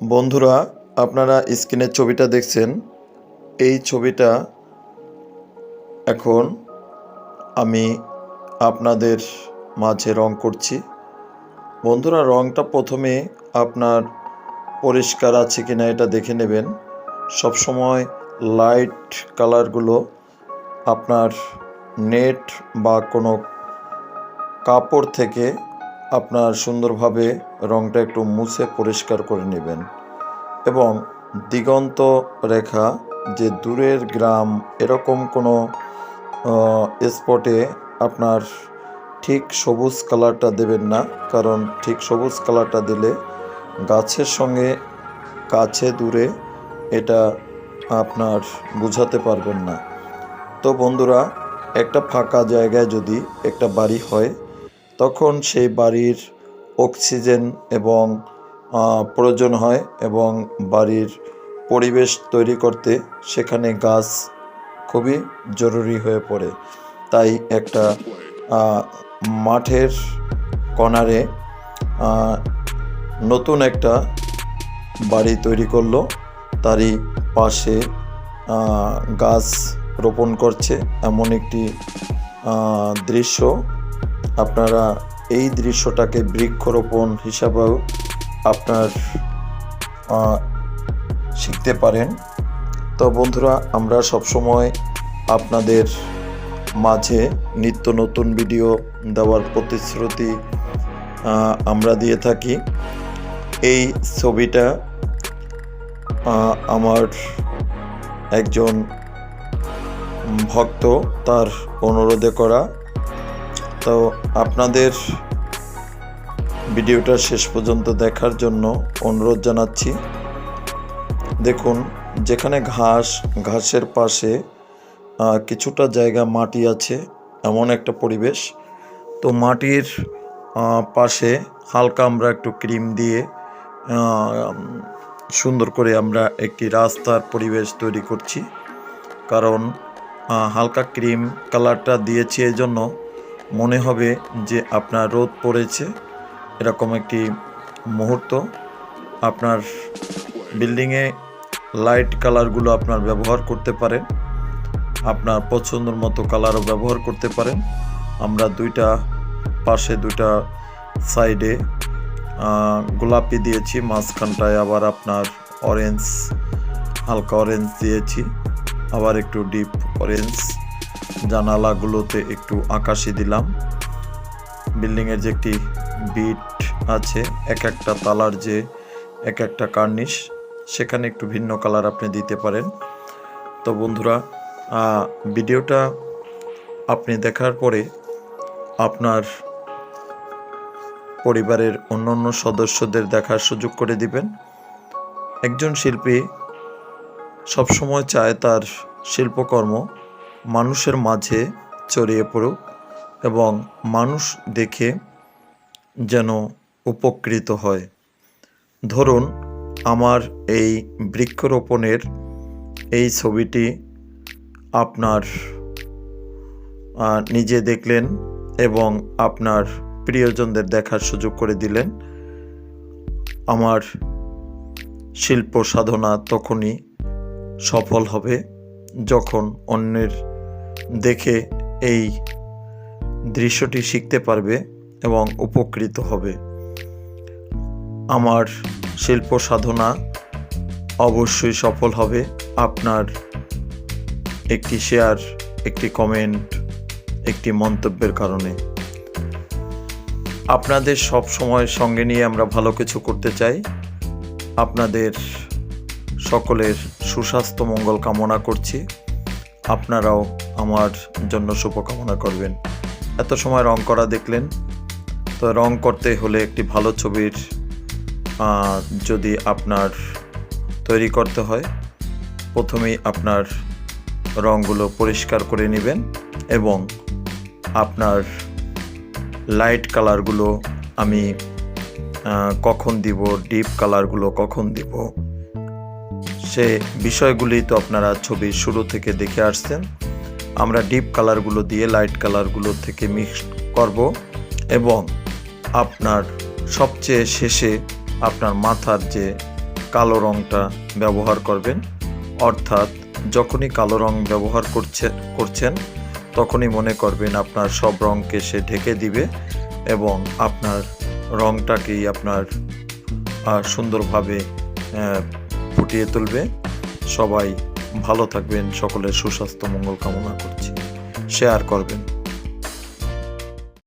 বন্ধুরা, আপনারা স্ক্রিনের ছবিটা দেখছেন। এই ছবিটা এখন আমি আপনাদের মাঝে রং করছি। বন্ধুরা, রংটা প্রথমে আপনার পরিষ্কার আছে কিনা এটা দেখে নেবেন। সবসময় লাইট কালারগুলো আপনার নেট বা কোনো কাপড় থেকে আপনার সুন্দরভাবে রংটা একটু মুছে পরিষ্কার করে নেবেন এবং দিগন্ত রেখা যে দূরের গ্রাম এরকম কোনো স্পটে আপনার ঠিক সবুজ কালারটা দেবেন না। কারণ ঠিক সবুজ কালারটা দিলে গাছের সঙ্গে কাছে দূরে এটা আপনার বুঝাতে পারবেন না। তো বন্ধুরা, একটা ফাঁকা জায়গায় যদি একটা বাড়ি হয় তখন সেই বাড়ির অক্সিজেন এবং প্রয়োজন হয় এবং বাড়ির পরিবেশ তৈরি করতে সেখানে গাছ খুবই জরুরি হয়ে পড়ে। তাই একটা মাঠের কর্নারে আহ, নতুন একটা বাড়ি তৈরি করল। তারই পাশে গাছ রোপণ করছে। এমন একটি দৃশ্য। আপনারা এই দৃশ্যটাকে বৃক্ষরোপণ হিসাবেও আপনার শিখতে পারেন। তো বন্ধুরা, আমরা সবসময় আপনাদের মাঝে নিত্য নতুন ভিডিও দেওয়ার প্রতিশ্রুতি আমরা দিয়ে থাকি। এই ছবিটা আমার একজন ভক্ত তার অনুরোধে করা। তো আপনাদের ভিডিওটা শেষ পর্যন্ত দেখার জন্য অনুরোধ জানাচ্ছি। দেখুন, যেখানে ঘাস, ঘাসের পাশে কিছুটা জায়গা মাটি আছে, এমন একটা পরিবেশ। তো মাটির পাশে হালকা আমরা একটু ক্রিম দিয়ে সুন্দর করে আমরা একটি রাস্তার পরিবেশ তৈরি করছি। কারণ হালকা ক্রিম কালারটা দিয়েছি এই জন্য মনে হবে যে আপনার রোদ পড়েছে। এরকম একটি মুহূর্ত। আপনার বিল্ডিংয়ে লাইট কালারগুলো আপনার ব্যবহার করতে পারেন। আপনার পছন্দের মতো কালারও ব্যবহার করতে পারেন। আমরা দুইটা পাশে দুইটা সাইডে গোলাপি দিয়েছি। মাঝখানটায় আবার আপনার অরেঞ্জ হালকা অরেঞ্জ দিয়েছি। আবার একটু ডিপ অরেঞ্জ জানালাগুলোতে একটু আকাশি দিলাম। বিল্ডিংয়ের যে একটি বিট আছে, এক একটা তালার যে এক একটা কার্নিশ, সেখানে একটু ভিন্ন কালার আপনি দিতে পারেন। তো বন্ধুরা ভিডিওটা আপনি দেখার পরে আপনার পরিবারের অন্যান্য সদস্যদের দেখার সুযোগ করে দিবেন। একজন শিল্পী সবসময় চায় তার শিল্পকর্ম মানুষের মাঝে ছড়িয়ে পড়ুক এবং মানুষ দেখে যেন উপকৃত হয়। ধরুন, আমার এই বৃক্ষরোপণের এই ছবিটি আপনার নিজে দেখলেন এবং আপনার প্রিয়জনদের দেখার সুযোগ করে দিলেন। আমার শিল্প সাধনা তখনই সফল হবে যখন অন্যের দেখে এই দৃশ্যটি শিখতে পারবে এবং উপকৃত হবে। আমার শিল্প সাধনা অবশ্যই সফল হবে। আপনার একটি শেয়ার, একটি কমেন্ট, একটি মন্তব্যের কারণে। আপনাদের সব সময় সঙ্গে নিয়ে আমরা ভালো কিছু করতে চাই। আপনাদের সকলের সুস্বাস্থ্য মঙ্গল কামনা করছি। আপনারাও আমার জন্য শুভকামনা করবেন। এত সময় রং করা দেখলেন, তো রং করতে হলে একটি ভালো ছবির যদি আপনার তৈরি করতে হয়, প্রথমেই আপনার রঙগুলো পরিষ্কার করে নেবেন এবং আপনার লাইট কালারগুলো আমি কখন দিব, ডিপ কালারগুলো কখন দিব সে বিষয়গুলি তো আপনারা ছবির শুরু থেকে দেখে আসছেন। আমরা ডিপ কালারগুলো দিয়ে লাইট কালারগুলো থেকে মিক্স করব এবং আপনার সবচেয়ে শেষে আপনার মাথার যে কালো রংটা ব্যবহার করবেন, অর্থাৎ যখনই কালো রং ব্যবহার করছে, করছেন, তখনই মনে করবেন আপনার সব রঙকে সে ঢেকে দিবে এবং আপনার রংটাকেই আপনার সুন্দরভাবে ফুটিয়ে তুলবে। সবাই ভালো থাকবেন সকলের সুস্বাস্থ্য মঙ্গল কামনা করছি। শেয়ার করবেন।